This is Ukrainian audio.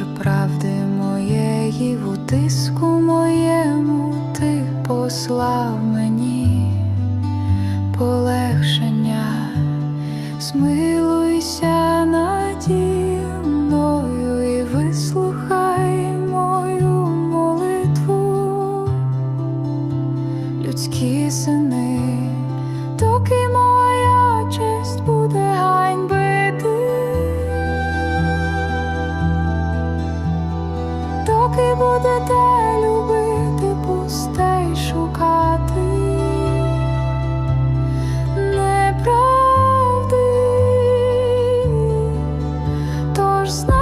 Боже правди моєї, в утиску моєму ти послав мені полегшення, смилуйся наді мною і вислухай мою молитву, людські сини. Ти будете любити, пустей шукати неправди, тож знай.